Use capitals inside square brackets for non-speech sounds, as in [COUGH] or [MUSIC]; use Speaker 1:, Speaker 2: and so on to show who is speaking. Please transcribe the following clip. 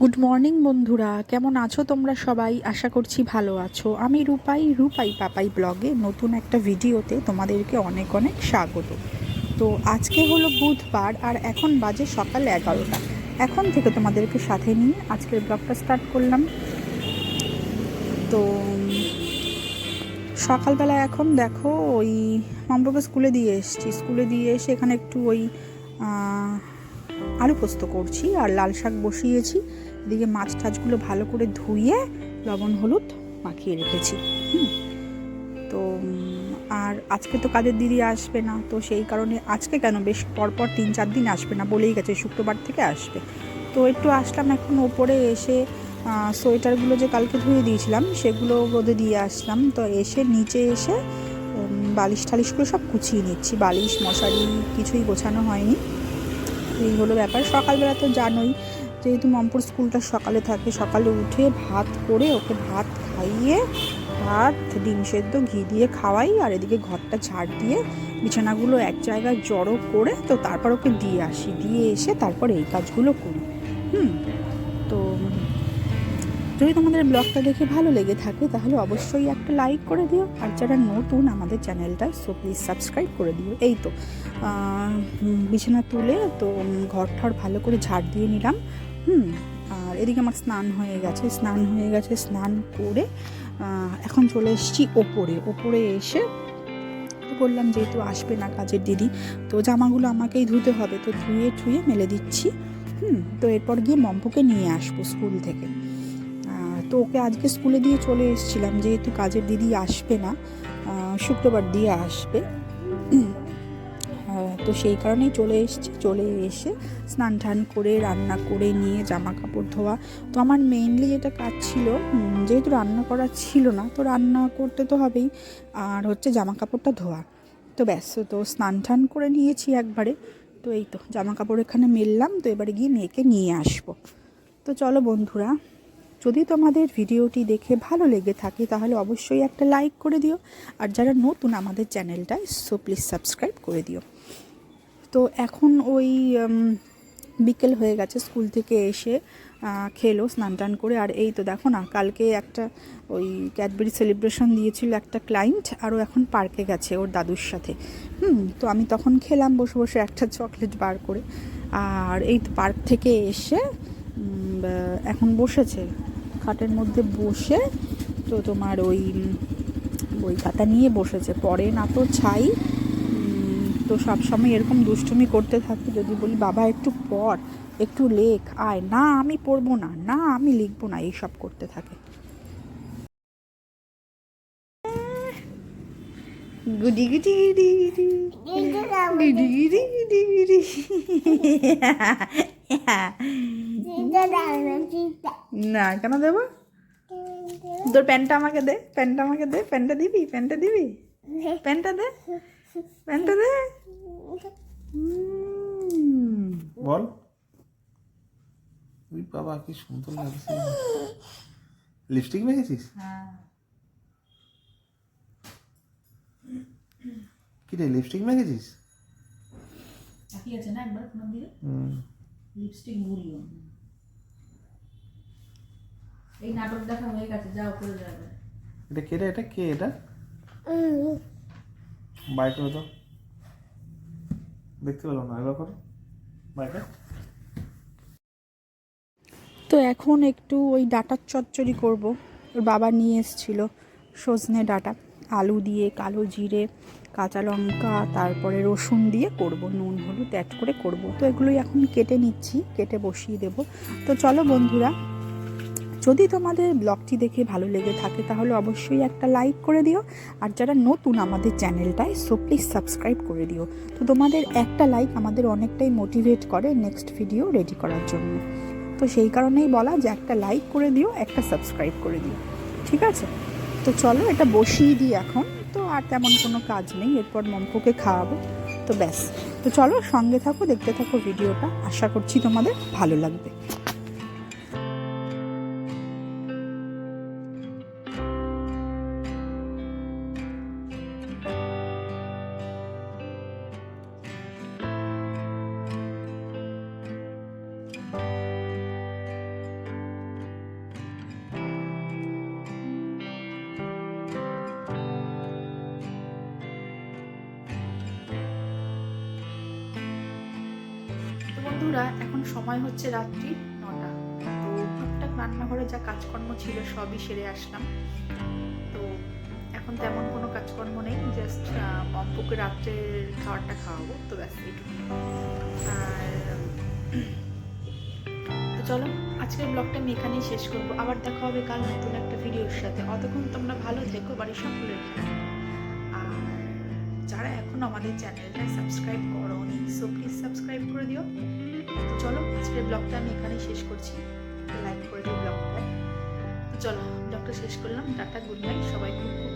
Speaker 1: Good morning বন্ধুরা। কেমন আছো তোমরা সবাই? আশা করছি ভালো আছো। আমি রূপাই রূপাই পাপাই ব্লগে নতুন একটা ভিডিওতে তোমাদেরকে অনেক অনেক স্বাগত। তো আজকে হলো বুধবার, আর এখন বাজে সকাল এগারোটা। এখন থেকে তোমাদেরকে সাথে নিয়ে আজকের ব্লগটা স্টার্ট করলাম। তো, সকালবেলা এখন দেখো ওই মামবাবা স্কুলে দিয়ে এসেছি। স্কুলে দিয়ে এসে এখানে একটু ওই আলু পোস্ত করছি আর লাল শাক বসিয়েছি। এদিকে মাছ টাছগুলো ভালো করে ধুয়ে লবণ, হলুদ মাখিয়ে রেখেছি। হুম। তো আর আজকে তো কাজের দিদি আসবে না, তো সেই কারণে আজকে কেন বেশ পরপর তিন চার দিন আসবে না বলেই গেছে, শুক্রবার থেকে আসবে। তো একটু আসলাম এখন ওপরে এসে সোয়েটারগুলো যে কালকে ধুয়ে দিয়েছিলাম সেগুলো রোদে দিয়ে আসলাম। তো এসে নিচে এসে বালিশ টালিশগুলো সব কুচিয়ে নিচ্ছি। বালিশ, মশারি কিছুই গোছানো হয়নি। এই হলো ব্যাপার। সকালবেলা তো জানোই, যেহেতু মমপুর স্কুলটা সকালে থাকে, সকালে উঠে ভাত করে ওকে ভাত খাইয়ে, ভাত, ডিম সেদ্ধ, ঘি দিয়ে খাওয়াই, আর এদিকে ঘরটা ছাড় দিয়ে বিছানাগুলো এক জায়গায় জড়ো করে তো তারপর ওকে দিয়ে আসি। দিয়ে এসে তারপর এই কাজগুলো করি। হুম? তো যদি তোমাদের ব্লগটা দেখে ভালো লেগে থাকে, তাহলে অবশ্যই একটা লাইক করে দিও। আর যারা নতুন আমাদের চ্যানেলটা সো প্লিজ সাবস্ক্রাইব করে দিও। এই তো বিছানা তুলে তো ঘর ঠর ভালো করে ঝাড় দিয়ে নিলাম। হুম, আর এদিকে আমার স্নান হয়ে গেছে। স্নান হয়ে গেছে, স্নান করে এখন চলে এসেছি ওপরে। ওপরে এসে বললাম যেহেতু আসবে না কাজের দিদি, তো জামাগুলো আমাকেই ধুতে হবে। তো ধুয়ে ঠুয়ে মেলে দিচ্ছি। হুম, তো এরপর গিয়ে মম্পুকে নিয়ে আসব স্কুল থেকে। তো ওকে আজকে স্কুলে দিয়ে চলে এসেছিলাম যেহেতু কাজের দিদি আসবে না শুক্রবার দিয়ে আসবে। আহ, তো সেই কারণেই চলে এসেছি চলে এসে স্নান টান করে রান্না করে নিয়ে জামা কাপড় ধোয়া। তো আমার মেইনলি যেটা কাজ ছিল যেহেতু রান্না করা ছিল না তো রান্না করতে তো হবেই আর হচ্ছে জামা কাপড়টা ধোয়া। তো ব্যাস তো স্নান টান করে নিয়েছি একবারে। তো এই তো জামা কাপড় এখানে মেললাম তো এবারে গিয়ে মেয়েকে নিয়ে আসব। তো চলো বন্ধুরা যদি তোমাদের ভিডিওটি দেখে ভালো লেগে থাকে, তাহলে অবশ্যই একটা লাইক করে দিও। আর যারা নতুন আমাদের চ্যানেলটায় সো প্লিজ সাবস্ক্রাইব করে দিও। তো এখন ওই বিকেল হয়ে গেছে, স্কুল থেকে এসে খেলো, স্নান টান করে। আর এই তো দেখো না, কালকে একটা ওই ক্যাডবেরি সেলিব্রেশন দিয়েছিল একটা ক্লায়েন্ট আরও এখন পার্কে গেছে ওর দাদুর সাথে। হুম, তো আমি তখন খেলাম বসে বসে একটা চকলেট বার করে। আর এই পার্ক থেকে এসে এখন বসেছে। খাটের মধ্যে বসে তো তোমার ওই বই খাতা নিয়ে বসেছে। পরে না তো ছাই তো সবসময় এরকম দুষ্টুমি করতে থাকে। যদি বলি বাবা একটু পড় একটু লেখ আয়। না আমি পড়ব না না আমি লিখব না এইসব করতে থাকে। গুডি। গুডি গুডি গুডি। গুডি গুডি গুডি গুডি। [LAUGHS] না কেন দেবো? তোর প্যান্টটা আমাকে দে প্যান্টটা আমাকে দে প্যান্টটা দিবি প্যান্টটা দিবি? প্যান্টটা দে প্যান্টটা দে।
Speaker 2: বল। ওই বাবা কি সুন্দর লাগছে। লিপস্টিক মেখেছিস? কি রে লিপস্টিক মেখেছিস?
Speaker 3: আছে না একবার? লিপস্টিক ভুলিও। এই নাটক দেখা হয়ে গেছে যাও করে যাবে।
Speaker 2: এটা কে রে? এটা কে এটা? বাই করে দাও। দেখতে পেলাম না এবার করো। বাইটা
Speaker 1: তো এখন একটু ওই ডাটার চচ্চড়ি করব। ওর বাবা নিয়ে এসেছিল সজনে ডাটা। আলু দিয়ে কালো জিরে কাঁচা লঙ্কা তারপরে রসুন দিয়ে করব। নুন হলুদ অ্যাড করে করব। তো এগুলোই এখন কেটে নিচ্ছি কেটে বসিয়ে দেব। তো চলো বন্ধুরা যদি তোমাদের ব্লগটি দেখে ভালো লেগে থাকে, তাহলে অবশ্যই একটা লাইক করে দিও। আর যারা নতুন আমাদের চ্যানেলটায় সো প্লিজ সাবস্ক্রাইব করে দিও। তো তোমাদের একটা লাইক আমাদের অনেকটাই মোটিভেট করে নেক্সট ভিডিও রেডি করার জন্য। তো সেই কারণেই বলা যে একটা লাইক করে দিও, একটা সাবস্ক্রাইব করে দিও। ঠিক আছে? তো চলো এটা বসিয়ে দিই এখন। তো আর তেমন কোনো কাজ নেই, এরপর মম্পুকে খাওয়াবো। তো ব্যাস। তো চলো সঙ্গে থাকো, দেখতে থাকো ভিডিওটা। আশা করছি তোমাদের ভালো লাগবে। বন্ধুরা, এখন সময় হচ্ছে রাত্রি নটা। তো টুকটাক রান্নাঘরে যা কাজকর্ম ছিল সবই সেরে আসলাম। তো এখন তেমন কোনো কাজকর্ম নেই জাস্ট পম্পুকে রাত্রের খাবারটা খাওয়াবো, তো ব্যাস এইটুকুই। আর, তো চলো, আজকের ব্লগটা আমি এখানেই শেষ করব। আবার দেখা হবে কাল নতুন একটা ভিডিওর সাথে। অতক্ষণ তোমরা ভালো থেকো, বাড়ির সকলের আর যারা এখন আমাদের চ্যানেলটা সাবস্ক্রাইব করোনি সো প্লিজ সাবস্ক্রাইব করে দিও। তো চলো, আজকের ব্লগটা আমি এখানেই শেষ করছি। লাইক করে দিও ব্লগটা তো চলো ব্লগটা শেষ করলাম। টাটা গুড নাইট সবাই খুব